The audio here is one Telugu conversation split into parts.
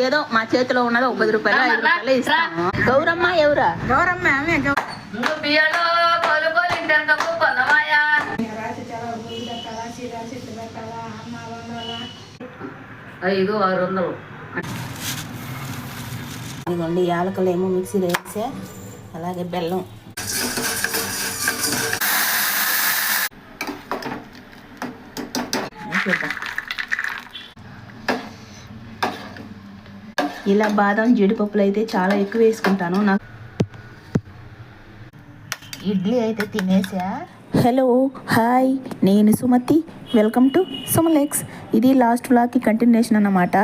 ఏదో మా చేతిలో ఉన్నది ఒక పది రూపాయలు ఐదు రూపాయలు ఇస్తాము గౌరమ్మ ఎవరా? గౌరమ్మ ఐదు ఆరు వందలు. ఇదిగోండి యాలకలు ఏమో మిక్సీలో వేసా అలాగే బెల్లం. చూద్దాం. ఇలా బాదం జీడిపప్పులు అయితే చాలా ఎక్కువ వేసుకుంటాను. నాకు ఇడ్లీ అయితే తినేసా? హలో హాయ్ నేను సుమతి. వెల్కమ్ టు సుమలెక్స్. ఇది లాస్ట్ వ్లాగ్కి కంటిన్యూషన్ అన్నమాట.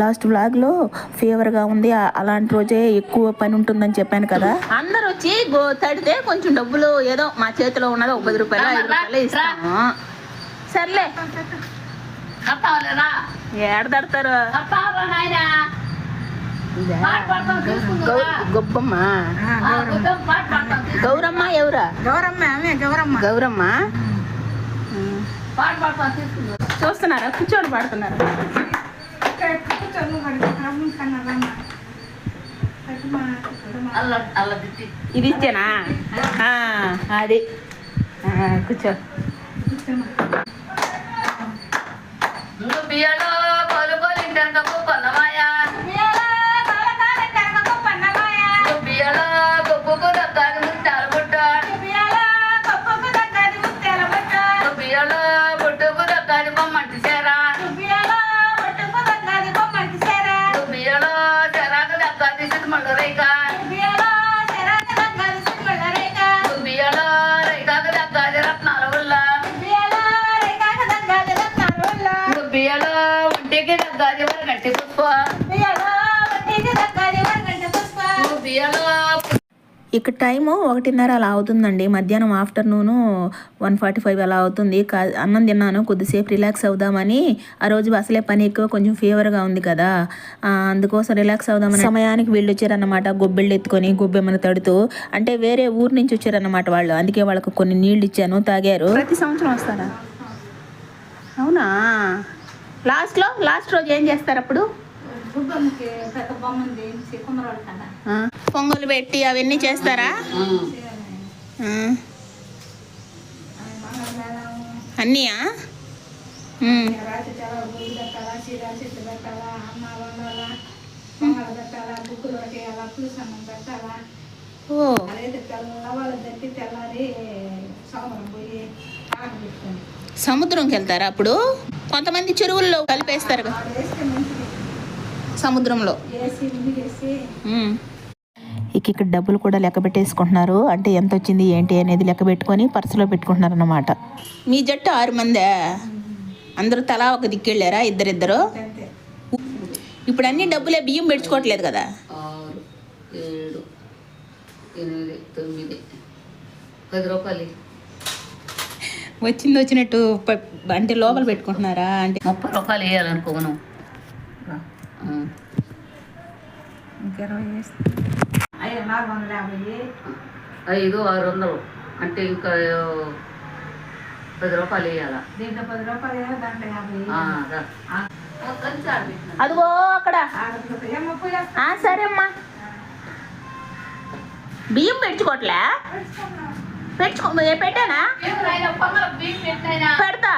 లాస్ట్ వ్లాగ్లో ఫీవర్గా ఉంది. అలాంటి రోజే ఎక్కువ పని ఉంటుందని చెప్పాను కదా. అందరు వచ్చి తడితే కొంచెం డబ్బులు ఏదో మా చేతిలో ఉన్నది ఒక పది రూపాయలు ఐదు రూపాయలు ఇస్తాము. సర్లే. కట్టాలేరా పాడతాం గౌరమ్మ. ఎవరా? గౌరమ్మ గౌరమ్మ. గౌరమ్మ. చూస్తున్నారా? కూర్చోని పాడుతున్నారు. ఇది ఇచ్చానా? అది. కూర్చో. నువ్వు బియ్యలో కొలుగోలు ఇంటెనకకు కొన్నమాయా ఇక టైము ఒకటిన్నర అలా అవుతుందండి. మధ్యాహ్నం ఆఫ్టర్నూను వన్ ఫార్టీ ఫైవ్ అలా అవుతుంది. కా అన్నం తిన్నాను కొద్దిసేపు రిలాక్స్ అవుదామని. ఆ రోజు అసలే పని ఎక్కువ కొంచెం ఫీవర్గా ఉంది కదా. అందుకోసం రిలాక్స్ అవుదామని సమయానికి వీళ్ళు వచ్చారన్నమాట. గొబ్బిళ్ళు ఎత్తుకొని గొబ్బెమ్మను తడుతూ. అంటే వేరే ఊరు నుంచి వచ్చారన్నమాట వాళ్ళు. అందుకే వాళ్ళకు కొన్ని నీళ్ళు ఇచ్చాను తాగారు. ప్రతి సంవత్సరం వస్తారా? అవునా? లాస్ట్లో లాస్ట్ రోజు ఏం చేస్తారు అప్పుడు? పొంగలు పెట్టి అవన్నీ చేస్తారా? అన్నీయా? ఓ. సముద్రంకి వెళ్తారా అప్పుడు? కొంతమంది చెరువుల్లో కలిపేస్తారు కదా. సముద్రంలో. ఇక ఇక్కడ డబ్బులు కూడా లెక్క పెట్టేసుకుంటున్నారు. అంటే ఎంత వచ్చింది ఏంటి అనేది లెక్క పెట్టుకొని పర్సులో పెట్టుకుంటున్నారు అన్నమాట మీ జట్టు ఆరు మందే? అందరూ తలా ఒక దిక్కెళ్ళారా ఇద్దరిద్దరు? ఇప్పుడు అన్ని డబ్బులే బియ్యం పెట్టుకోవట్లేదు కదా? వచ్చింది వచ్చినట్టు అంటే లోపల పెట్టుకుంటున్నారా? అంటే ముప్పై రూపాయలు వేయాలనుకోను. ఇంకిరవై వేస్తే నాలుగు వందల యాభై ఐదు ఆరు వందలు. అంటే ఇంకా పది రూపాయలు వేయాలా దీంట్లో పది రూపాయలు వేయాలి, దాంట్లో యాభై అదిగో అక్కడ. ఆడపిల్లకి ఏం ముప్పై వేస్తా? ఆ, సరే అమ్మా బియ్యం పెట్టుకోవట్లే పెట్టుకో ఏ పెట్టానా? పెడతా.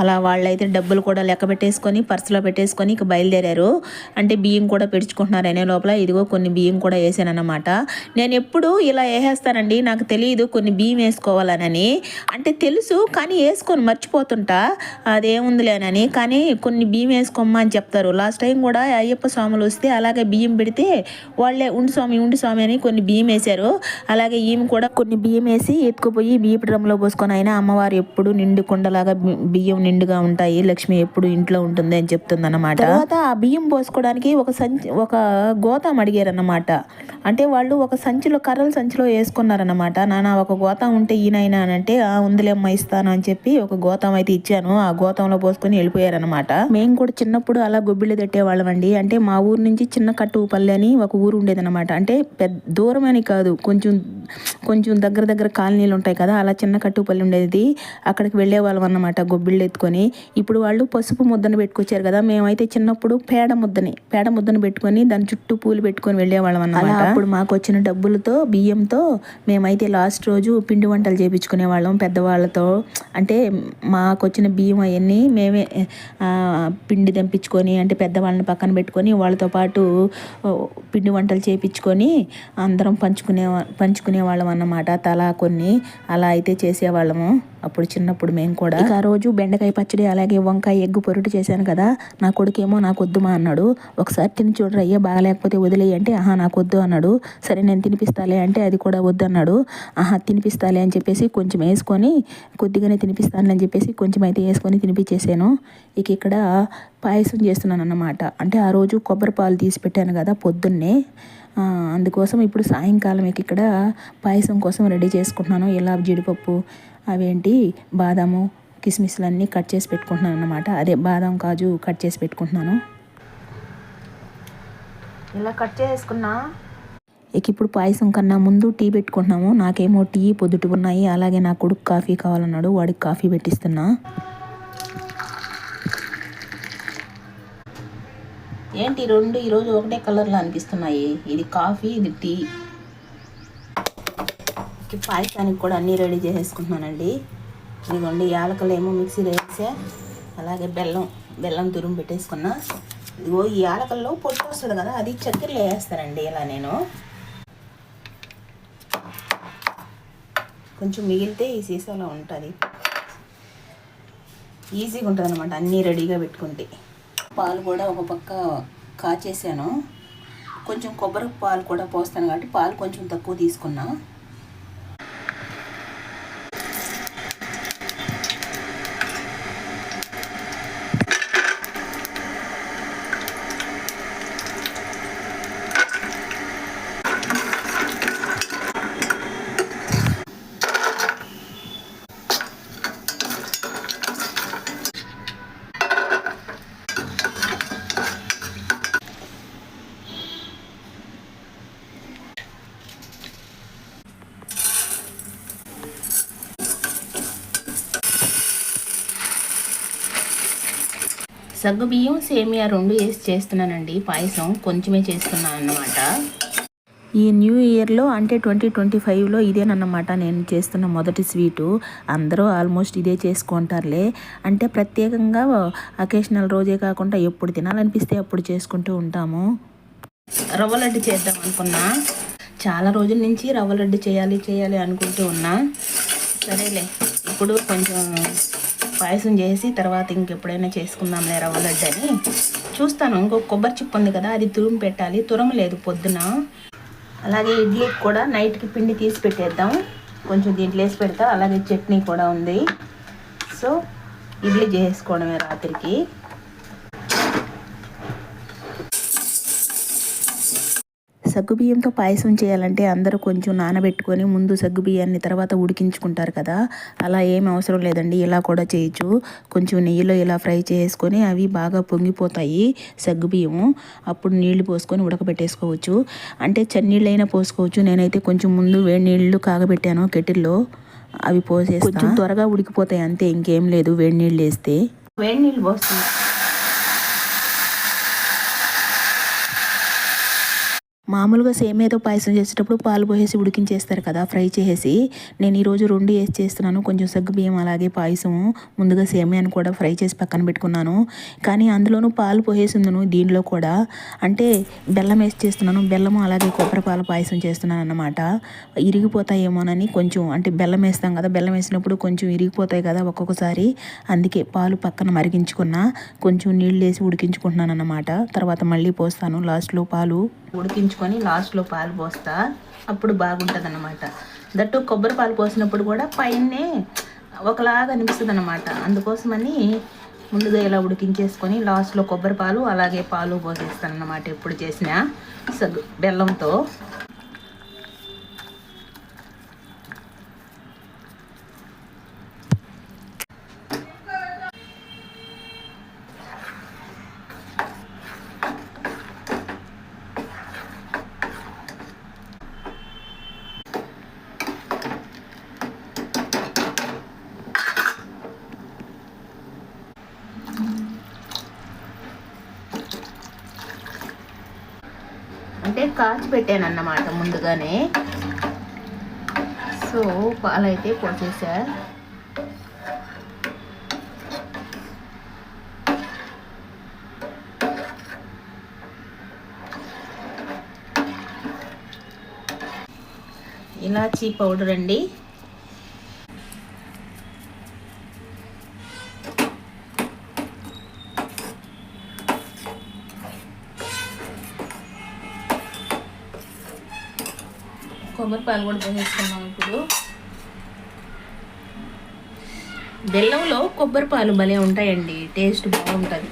అలా వాళ్ళైతే డబ్బులు కూడా లెక్క పెట్టేసుకొని పర్సులో పెట్టేసుకొని ఇక బయలుదేరారు. అంటే బియ్యం కూడా పెడుచుకుంటున్నారు అనే లోపల. ఇదిగో కొన్ని బియ్యం కూడా వేసానన్నమాట. నేను ఎప్పుడు ఇలా వేసేస్తానండి. నాకు తెలియదు కొన్ని బియ్యం వేసుకోవాలనని. అంటే తెలుసు కానీ వేసుకొని మర్చిపోతుంటా. అదేముందిలేనని కానీ కొన్ని బియ్యం వేసుకోమ్మా అని చెప్తారు. లాస్ట్ టైం కూడా అయ్యప్ప స్వాములు వస్తే అలాగే బియ్యం పెడితే వాళ్ళే ఉండి స్వామి ఉండి స్వామి అని కొన్ని బియ్యం వేశారు. అలాగే ఈమె కూడా కొన్ని బియ్యం వేసి ఎత్తుకుపోయి బియ్యపు డ్రమ్లో పోసుకొని అయినా అమ్మవారు ఎప్పుడు నిండు కుండలాగా బియ్యం నిండుగా ఉంటాయి. లక్ష్మి ఎప్పుడు ఇంట్లో ఉంటుంది అని చెప్తుంది అనమాట తర్వాత ఆ బియ్యం పోసుకోవడానికి ఒక సంచి ఒక గోతం అడిగారన్నమాట. అంటే వాళ్ళు ఒక సంచిలో కర్రల సంచిలో వేసుకున్నారనమాట నాన్న ఒక గోతం ఉంటే ఈయనైనా అని అంటే "ఆ, ఉందిలేమ్మ ఇస్తాను అని చెప్పి ఒక గోతం అయితే ఇచ్చాను. ఆ గోతంలో పోసుకొని వెళ్ళిపోయారనమాట మేము కూడా చిన్నప్పుడు అలా గొబ్బిళ్ళు తట్టేవాళ్ళం అండి అంటే మా ఊరు నుంచి చిన్న కట్టుపల్లి అని ఒక ఊరు ఉండేదన్నమాట. అంటే పెద్ద దూరం అని కాదు కొంచెం కొంచెం దగ్గర దగ్గర కాలనీలు ఉంటాయి కదా అలా చిన్న కట్టుపల్లి ఉండేది. అక్కడికి వెళ్ళేవాళ్ళం అన్నమాట గొబ్బిళ్ళు ఎత్తుకొని. ఇప్పుడు వాళ్ళు పసుపు ముద్దను పెట్టుకొచ్చారు కదా మేమైతే చిన్నప్పుడు పేడ ముద్దని పేడ ముద్దను పెట్టుకొని దాని చుట్టూ పూలు పెట్టుకొని వెళ్ళేవాళ్ళం అన్నమాట. అప్పుడు మాకు వచ్చిన డబ్బులతో బియ్యంతో మేమైతే లాస్ట్ రోజు పిండి వంటలు చేపించుకునే వాళ్ళం పెద్దవాళ్ళతో. అంటే మాకు వచ్చిన బియ్యం అవన్నీ మేమే పిండి దంపించుకొని అంటే పెద్దవాళ్ళని పక్కన పెట్టుకొని వాళ్ళతో పాటు పిండి వంటలు చేపించుకొని అందరం పంచుకునే పంచుకునే వాళ్ళం అన్నమాట. తలా కొన్ని అలా అయితే చేసేవాళ్ళము. అప్పుడు చిన్నప్పుడు మేము కూడా. ఇక ఆ రోజు బెండకాయ పచ్చడి అలాగే వంకాయ ఎగ్గు పొరుటు చేశాను కదా. నా కొడుకేమో నాకు వద్దుమా అన్నాడు. ఒకసారి తిని చూడరు అయ్యే బాగలేకపోతే వదిలేయి అంటే ఆహా నాకు వద్దు అన్నాడు. సరే నేను తినిపిస్తాలే అంటే అది కూడా వద్దు అన్నాడు. ఆహా తినిపిస్తాలే అని చెప్పేసి కొంచెం వేసుకొని కొద్దిగానే తినిపిస్తాను అని చెప్పేసి కొంచెం అయితే వేసుకొని తినిపించేసాను ఇక ఇక్కడ పాయసం చేస్తున్నాను అన్నమాట అంటే ఆ రోజు కొబ్బరి పాలు తీసి పెట్టాను కదా పొద్దున్నే. అందుకోసం ఇప్పుడు సాయంకాలం ఇక ఇక్కడ పాయసం కోసం రెడీ చేసుకుంటున్నాను. ఇలా జీడిపప్పు అవేంటి బాదాము కిస్మిస్లు అన్నీ కట్ చేసి పెట్టుకుంటున్నాను అన్నమాట. అదే బాదం కాజు కట్ చేసి పెట్టుకుంటున్నాను. ఇలా కట్ చేసుకున్నా? ఇక ఇప్పుడు పాయసం కన్నా ముందు టీ పెట్టుకుంటున్నాము. నాకేమో టీ పొద్దుటి ఉన్నాయి. అలాగే నా కొడుకు కాఫీ కావాలన్నాడు. వాడికి కాఫీ పెట్టిస్తున్నా. ఏంటి రెండు ఈరోజు ఒకటే కలర్లో అనిపిస్తున్నాయి? ఇది కాఫీ ఇది టీ పాయసానికి కూడా అన్నీ రెడీ చేసేసుకుంటున్నానండి. ఇదిగోండి యాలకలు ఏమో మిక్సీలో వేసా. అలాగే బెల్లం బెల్లం తురుము పెట్టేసుకున్నా. ఇదిగో ఈ యాలకల్లో పొట్టు వస్తుంది కదా అది చక్కెరలో వేస్తానండి ఇలా నేను. కొంచెం మిగిలితే ఈ సీసాలో ఉంటుంది. ఈజీగా ఉంటుంది అనమాట అన్నీ రెడీగా పెట్టుకుంటే. పాలు కూడా ఒక పక్క కాచేసాను. కొంచెం కొబ్బరి పాలు కూడా పోస్తాను కాబట్టి పాలు కొంచెం తక్కువ తీసుకున్నా. సగ్గు బియ్యం సేమియా రెండు వేసి చేస్తున్నానండి. పాయసం కొంచెమే చేస్తున్నాను అన్నమాట. ఈ న్యూ ఇయర్లో అంటే ట్వంటీ ట్వంటీ ఫైవ్లో ఇదేనన్నమాట నేను చేస్తున్న మొదటి స్వీటు. అందరూ ఆల్మోస్ట్ ఇదే చేసుకుంటారులే. అంటే ప్రత్యేకంగా అకేషనల్ రోజే కాకుండా ఎప్పుడు తినాలనిపిస్తే అప్పుడు చేసుకుంటూ ఉంటాము. రవ్వ లడ్డు చేద్దాం అనుకున్నా. చాలా రోజుల నుంచి రవ్వ లడ్డు చేయాలి చేయాలి అనుకుంటూ ఉన్నా. సరేలే ఇప్పుడు కొంచెం పాయసం చేసి తర్వాత ఇంకెప్పుడైనా చేసుకుందాంలే రవ్వ లడ్డు అని చూస్తాను ఇంకో కొబ్బరి చిప్పు ఉంది కదా అది తురుము పెట్టాలి. తురము లేదు పొద్దున. అలాగే ఇడ్లీకి కూడా నైట్కి పిండి తీసి పెట్టేద్దాం. కొంచెం దీంట్లో వేసి పెడతా. అలాగే చట్నీ కూడా ఉంది. సో ఇడ్లీ చేసుకోవడమే రాత్రికి. సగ్గుబియ్యంతో పాయసం చేయాలంటే అందరూ కొంచెం నానబెట్టుకొని ముందు సగ్గుబియ్యాన్ని తర్వాత ఉడికించుకుంటారు కదా. అలా ఏం అవసరం లేదండి. ఇలా కూడా చేయొచ్చు. కొంచెం నెయ్యిలో ఇలా ఫ్రై చేసుకొని అవి బాగా పొంగిపోతాయి సగ్గుబియ్యము అప్పుడు నీళ్ళు పోసుకొని ఉడకబెట్టేసుకోవచ్చు. అంటే చన్నీళ్ళైనా పోసుకోవచ్చు. నేనైతే కొంచెం ముందు వేడి నీళ్ళు కాగబెట్టాను కెటిల్లో. అవి పోసేసి కొంచెం త్వరగా ఉడికిపోతాయి అంతే ఇంకేం లేదు వేడి నీళ్ళు వేస్తే. వేడి నీళ్ళు పోస్తున్నా. మామూలుగా సేమియాతో పాయసం చేసేటప్పుడు పాలు పోసేసి ఉడికించేస్తారు కదా ఫ్రై చేసేసి. నేను ఈరోజు రెండు వేసి చేస్తున్నాను కొంచెం సగ్గు బియ్యం అలాగే పాయసం ముందుగా సేమియాను కూడా ఫ్రై చేసి పక్కన పెట్టుకున్నాను. కానీ అందులోనూ పాలు పోసేసిందను దీనిలో కూడా. అంటే బెల్లం వేసి చేస్తున్నాను బెల్లము అలాగే కొబ్బరి పాల పాయసం చేస్తున్నాను అన్నమాట. ఇరిగిపోతాయేమోనని కొంచెం అంటే బెల్లం వేస్తాం కదా బెల్లం వేసినప్పుడు కొంచెం ఇరిగిపోతాయి కదా ఒక్కొక్కసారి. అందుకే పాలు పక్కన మరిగించుకున్నా కొంచెం నీళ్ళు వేసి ఉడికించుకుంటున్నాను అన్నమాట. తర్వాత మళ్ళీ పోస్తాను లాస్ట్లో పాలు ఉడికించు ఉడికించుకొని లాస్ట్లో పాలు పోస్తా అప్పుడు బాగుంటుంది అనమాట దట్టు కొబ్బరి పాలు పోసినప్పుడు కూడా పైనే ఒకలాగా అనిపిస్తుంది అనమాట అందుకోసమని ముందుగా ఇలా ఉడికించేసుకొని లాస్ట్లో కొబ్బరి పాలు అలాగే పాలు పోసేస్తాను అనమాట ఎప్పుడు చేసినా. సగ్గు బెల్లంతో అంటే కాచి పెట్టాను అన్నమాట ముందుగానే. సో పాలైతే పోసేసా. ఇలాచీ పౌడర్ అండి. కొబ్బరి పాలు కూడా పోసేసుకున్నాం ఇప్పుడు. బెల్లంలో కొబ్బరిపాలు భలే ఉంటాయండి. టేస్ట్ బాగుంటుంది.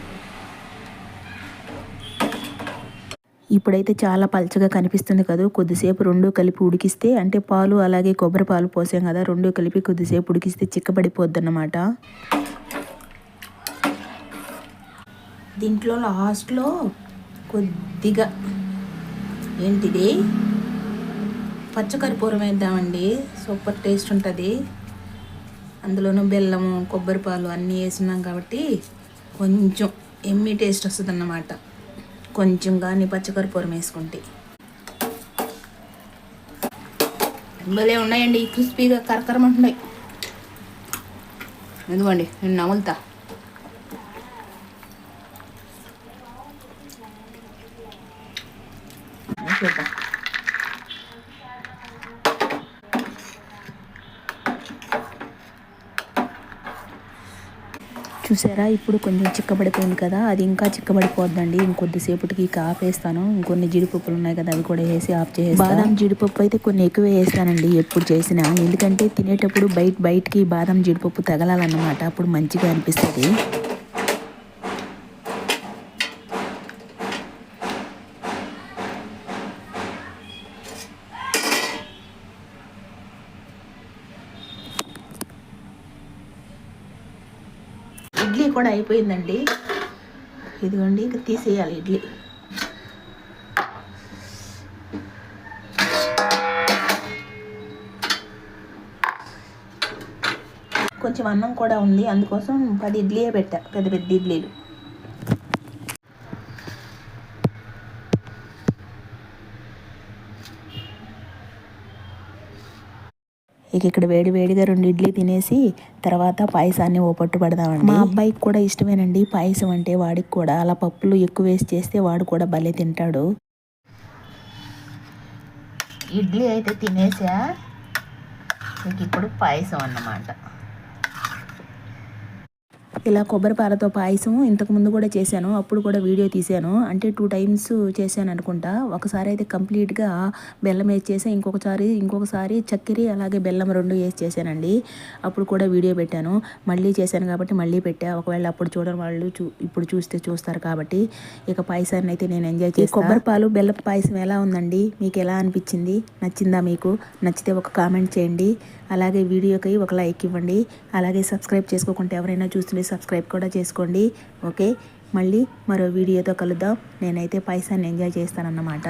ఇప్పుడైతే చాలా పల్చగా కనిపిస్తుంది కదా కొద్దిసేపు రెండు కలిపి ఉడికిస్తే అంటే పాలు అలాగే కొబ్బరి పాలు పోసాం కదా రెండు కలిపి కొద్దిసేపు ఉడికిస్తే చిక్కబడిపోద్ది అన్నమాట దీంట్లో లాస్ట్లో కొద్దిగా ఏంటిది? పచ్చకర్పూరం వేద్దామండి సూపర్ టేస్ట్ ఉంటుంది. అందులోనూ బెల్లము కొబ్బరి పాలు అన్నీ వేసినాం కాబట్టి కొంచెం ఎమ్మి టేస్ట్ వస్తుంది అన్నమాట కొంచెం కానీ పచ్చకర్పూరం వేసుకుంటే. భలే ఉన్నాయండి. క్రిస్పీగా కరకరమంటున్నాయి. ఎందుకండి నేను నములుతా చూద్దాం చూసారా? ఇప్పుడు కొంచెం చిక్కబడిపోయింది కదా అది ఇంకా చిక్కబడిపోద్దండి. ఇంకొద్దిసేపటికి ఇక ఆపేస్తాను. ఇంకొన్ని జీడిపప్పులు ఉన్నాయి కదా అవి కూడా వేసి ఆఫ్ చేసి బాదం జీడిపప్పు అయితే కొన్ని ఎక్కువ వేస్తానండి ఎప్పుడు చేసినా. ఎందుకంటే తినేటప్పుడు బయట బయటికి బాదం జీడిపప్పు తగలాలన్నమాట. అప్పుడు మంచిగా అనిపిస్తుంది ఇడ్లీ కూడా అయిపోయిందండి. ఇదిగోండి ఇక తీసేయాలి ఇడ్లీ. కొంచెం అన్నం కూడా ఉంది అందుకోసం పది ఇడ్లీయే పెట్టా పెద్ద పెద్ద ఇడ్లీలు. ఇక ఇక్కడ వేడి వేడిగా రెండు ఇడ్లీ తినేసి తర్వాత పాయసాన్ని ఓ పట్టు పడదామండి. మా అబ్బాయికి కూడా ఇష్టమేనండి పాయసం అంటే వాడికి కూడా. అలా పప్పులు ఎక్కువ వేసి చేస్తే వాడు కూడా భలే తింటాడు. ఇడ్లీ అయితే తినేసా? ఇంక ఇప్పుడు పాయసం అన్నమాట. ఇలా కొబ్బరి పాలతో పాయసం ఇంతకు ముందు కూడా చేశాను అప్పుడు కూడా వీడియో తీశాను. అంటే టూ టైమ్స్ చేశాను అనుకుంటా. ఒకసారి అయితే కంప్లీట్గా బెల్లం వేసి చేసా ఇంకొకసారి ఇంకొకసారి చక్కెర అలాగే బెల్లం రెండు వేసి చేశానండి. అప్పుడు కూడా వీడియో పెట్టాను. మళ్ళీ చేశాను కాబట్టి మళ్ళీ పెట్టా. ఒకవేళ అప్పుడు చూడని వాళ్ళు చూ ఇప్పుడు చూస్తే చూస్తారు కాబట్టి ఇక పాయసాన్ని అయితే నేను ఎంజాయ్ చేసి కొబ్బరి పాలు బెల్లం పాయసం ఎలా ఉందండి? మీకు ఎలా అనిపించింది? నచ్చిందా మీకు? నచ్చితే ఒక కామెంట్ చేయండి. అలాగే వీడియోకి ఒక లైక్ ఇవ్వండి. అలాగే సబ్స్క్రైబ్ చేసుకోకుంటే ఎవరైనా చూస్తుంటే సబ్స్క్రైబ్ కూడా చేసుకోండి. ఓకే? మళ్ళీ మరో వీడియోతో కలుద్దాం. నేనైతే పైసాన్ని ఎంజాయ్ చేస్తానన్నమాట.